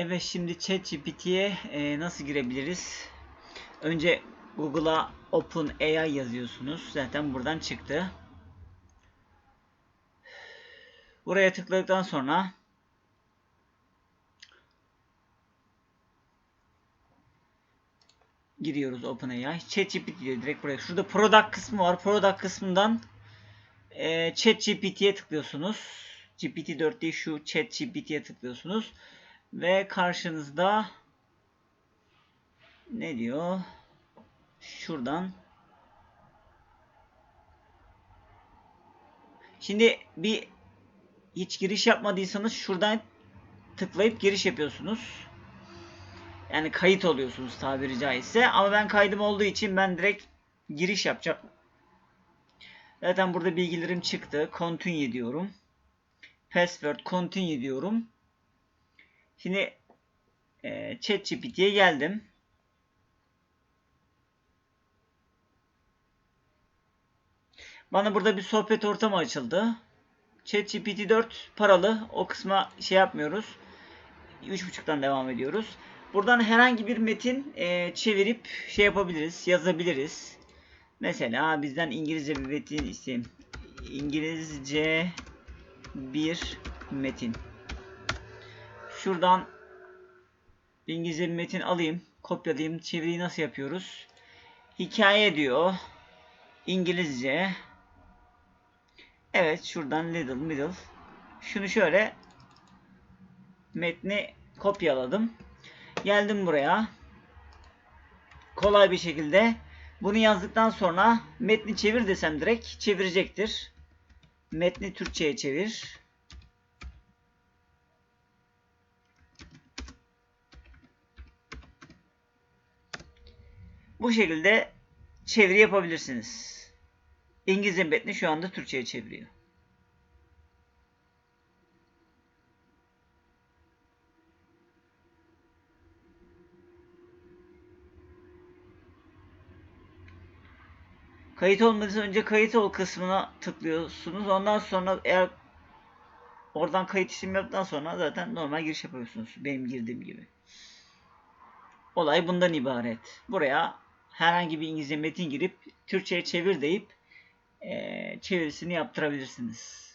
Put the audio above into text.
Evet şimdi ChatGPT'ye e, nasıl girebiliriz? Önce Google'a OpenAI yazıyorsunuz. Zaten buradan çıktı. Buraya tıkladıktan sonra giriyoruz OpenAI. ChatGPT direkt buraya. Şurada product kısmı var. Product kısmından e, ChatGPT'ye tıklıyorsunuz. GPT-4 değil şu ChatGPT'ye tıklıyorsunuz. Ve karşınızda ne diyor? Şuradan Şimdi bir hiç giriş yapmadıysanız şuradan tıklayıp giriş yapıyorsunuz. Yani kayıt oluyorsunuz tabiri caizse. Ama ben kaydım olduğu için ben direkt giriş yapacağım. Zaten burada bilgilerim çıktı. Continue diyorum. Password continue diyorum. Şimdi e, ChatGPT'ye geldim. Bana burada bir sohbet ortamı açıldı. ChatGPT 4 paralı. O kısma şey yapmıyoruz. 3.5'tan devam ediyoruz. Buradan herhangi bir metin e, çevirip şey yapabiliriz, yazabiliriz. Mesela bizden İngilizce bir metin isim. İngilizce bir metin. Şuradan İngilizce bir metin alayım, kopyalayayım. Çeviriyi nasıl yapıyoruz? Hikaye diyor. İngilizce. Evet, şuradan little middle. Şunu şöyle metni kopyaladım. Geldim buraya. Kolay bir şekilde bunu yazdıktan sonra metni çevir desem direkt çevirecektir. Metni Türkçe'ye çevir. Bu şekilde çeviri yapabilirsiniz. İngilizce metni şu anda Türkçe'ye çeviriyor. Kayıt olmadıysa önce kayıt ol kısmına tıklıyorsunuz. Ondan sonra eğer oradan kayıt işlemi yaptıktan sonra zaten normal giriş yapıyorsunuz. Benim girdiğim gibi. Olay bundan ibaret. Buraya herhangi bir İngilizce metin girip Türkçe'ye çevir deyip e, çevirisini yaptırabilirsiniz.